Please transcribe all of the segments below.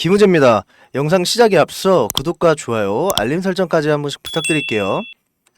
김우재입니다. 영상 시작에 앞서 구독과 좋아요, 알림 설정까지 한 번씩 부탁드릴게요.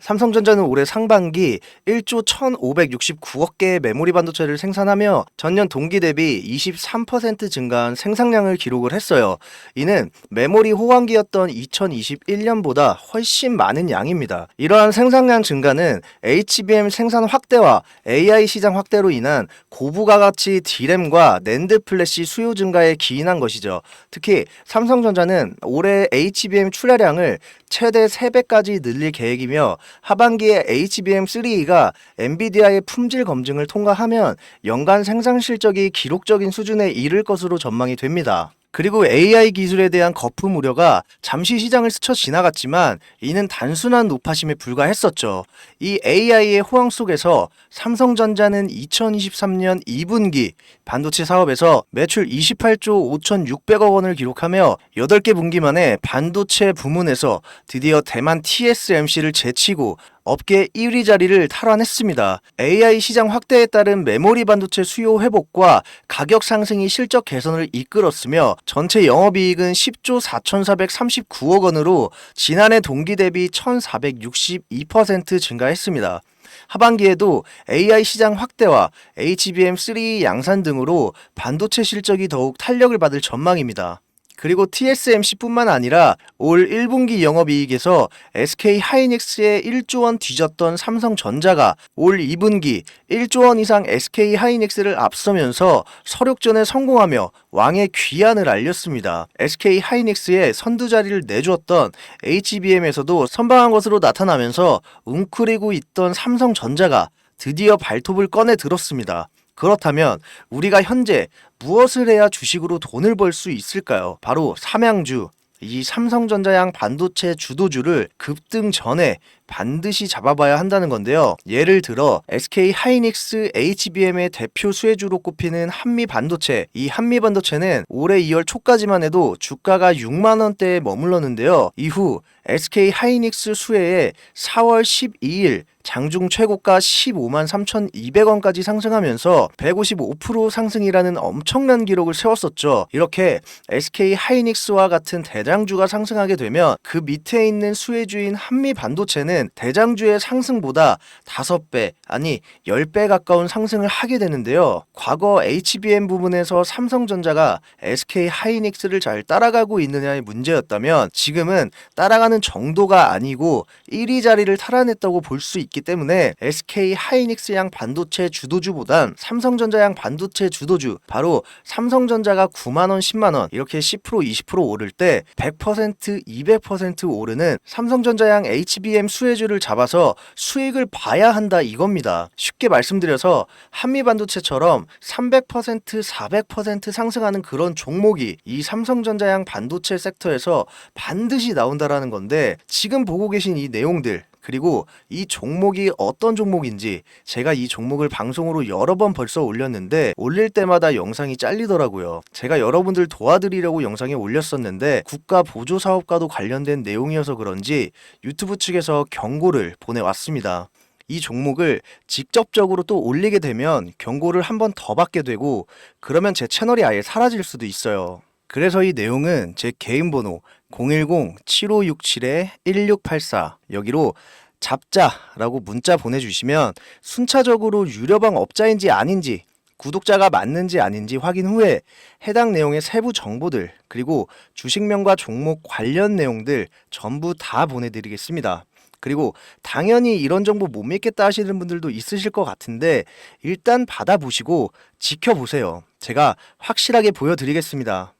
삼성전자는 올해 상반기 1조 1,569억 개의 메모리 반도체를 생산하며 전년 동기 대비 23% 증가한 생산량을 기록을 했어요. 이는 메모리 호황기였던 2021년보다 훨씬 많은 양입니다. 이러한 생산량 증가는 HBM 생산 확대와 AI 시장 확대로 인한 고부가 가치 D램과 낸드 플래시 수요 증가에 기인한 것이죠. 특히 삼성전자는 올해 HBM 출하량을 최대 3배까지 늘릴 계획이며 하반기에 HBM3E가 엔비디아의 품질 검증을 통과하면 연간 생산 실적이 기록적인 수준에 이를 것으로 전망이 됩니다. 그리고 AI 기술에 대한 거품 우려가 잠시 시장을 스쳐 지나갔지만 이는 단순한 노파심에 불과했었죠. 이 AI의 호황 속에서 삼성전자는 2023년 2분기 반도체 사업에서 매출 28조 5,600억 원을 기록하며 8개 분기 만에 반도체 부문에서 드디어 대만 TSMC를 제치고 업계 1위 자리를 탈환했습니다. AI 시장 확대에 따른 메모리 반도체 수요 회복과 가격 상승이 실적 개선을 이끌었으며 전체 영업이익은 10조 4,439억 원으로 지난해 동기 대비 1,462% 증가했습니다. 하반기에도 AI 시장 확대와 HBM3 양산 등으로 반도체 실적이 더욱 탄력을 받을 전망입니다. 그리고 TSMC뿐만 아니라 올 1분기 영업이익에서 SK 하이닉스의 1조 원 뒤졌던 삼성전자가 올 2분기 1조 원 이상 SK 하이닉스를 앞서면서 서력전에 성공하며 왕의 귀환을 알렸습니다. SK 하이닉스의 선두 자리를 내주었던 HBM에서도 선방한 것으로 나타나면서 웅크리고 있던 삼성전자가 드디어 발톱을 꺼내 들었습니다. 그렇다면 우리가 현재 무엇을 해야 주식으로 돈을 벌 수 있을까요? 바로 삼양주, 이 삼성전자양 반도체 주도주를 급등 전에 반드시 잡아봐야 한다는 건데요. 예를 들어 SK 하이닉스 HBM의 대표 수혜주로 꼽히는 한미 반도체. 이 한미 반도체는 올해 2월 초까지만 해도 주가가 6만 원대에 머물렀는데요. 이후 SK 하이닉스 수혜에 4월 12일 장중 최고가 15만 3,200원까지 상승하면서 155% 상승이라는 엄청난 기록을 세웠었죠. 이렇게 SK 하이닉스와 같은 대장주가 상승하게 되면 그 밑에 있는 수혜주인 한미 반도체는 대장주의 상승보다 5배, 아니 10배 가까운 상승을 하게 되는데요. 과거 HBM 부분에서 삼성전자가 SK 하이닉스를 잘 따라가고 있느냐의 문제였다면 지금은 따라가는 정도가 아니고 1위 자리를 탈환했다고 볼 수 있기 때문에 SK 하이닉스 양 반도체 주도주보단 삼성전자 양 반도체 주도주 바로 삼성전자가 9만 원, 10만 원 이렇게 10% 20% 오를 때 100% 200% 오르는 삼성전자 양 HBM 수혜주를 잡아서 수익을 봐야 한다 이겁니다. 쉽게 말씀드려서 한미 반도체처럼 300% 400% 상승하는 그런 종목이 이 삼성전자 양 반도체 섹터에서 반드시 나온다라는 건데 지금 보고 계신 이 내용들 그리고 이 종목이 어떤 종목인지 제가 이 종목을 방송으로 여러 번 벌써 올렸는데 올릴 때마다 영상이 잘리더라고요. 제가 여러분들 도와드리려고 영상에 올렸었는데 국가 보조 사업과도 관련된 내용이어서 그런지 유튜브 측에서 경고를 보내왔습니다. 이 종목을 직접적으로 또 올리게 되면 경고를 한 번 더 받게 되고 그러면 제 채널이 아예 사라질 수도 있어요. 그래서 이 내용은 제 개인 번호 010-7567-1684 여기로 잡자라고 문자 보내주시면 순차적으로 유료방 업자인지 아닌지 구독자가 맞는지 아닌지 확인 후에 해당 내용의 세부 정보들 그리고 주식명과 종목 관련 내용들 전부 다 보내드리겠습니다. 그리고 당연히 이런 정보 못 믿겠다 하시는 분들도 있으실 것 같은데 일단 받아보시고 지켜보세요. 제가 확실하게 보여드리겠습니다.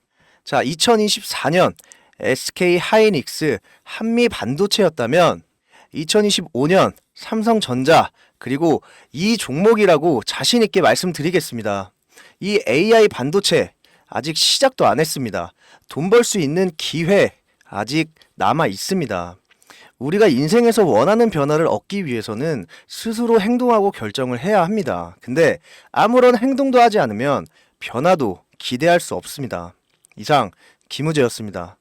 자, 2024년 SK 하이닉스 한미 반도체였다면 2025년 삼성전자 그리고 이 종목이라고 자신 있게 말씀드리겠습니다. 이 AI 반도체 아직 시작도 안 했습니다. 돈 벌 수 있는 기회 아직 남아 있습니다. 우리가 인생에서 원하는 변화를 얻기 위해서는 스스로 행동하고 결정을 해야 합니다. 근데 아무런 행동도 하지 않으면 변화도 기대할 수 없습니다. 이상 김우재였습니다.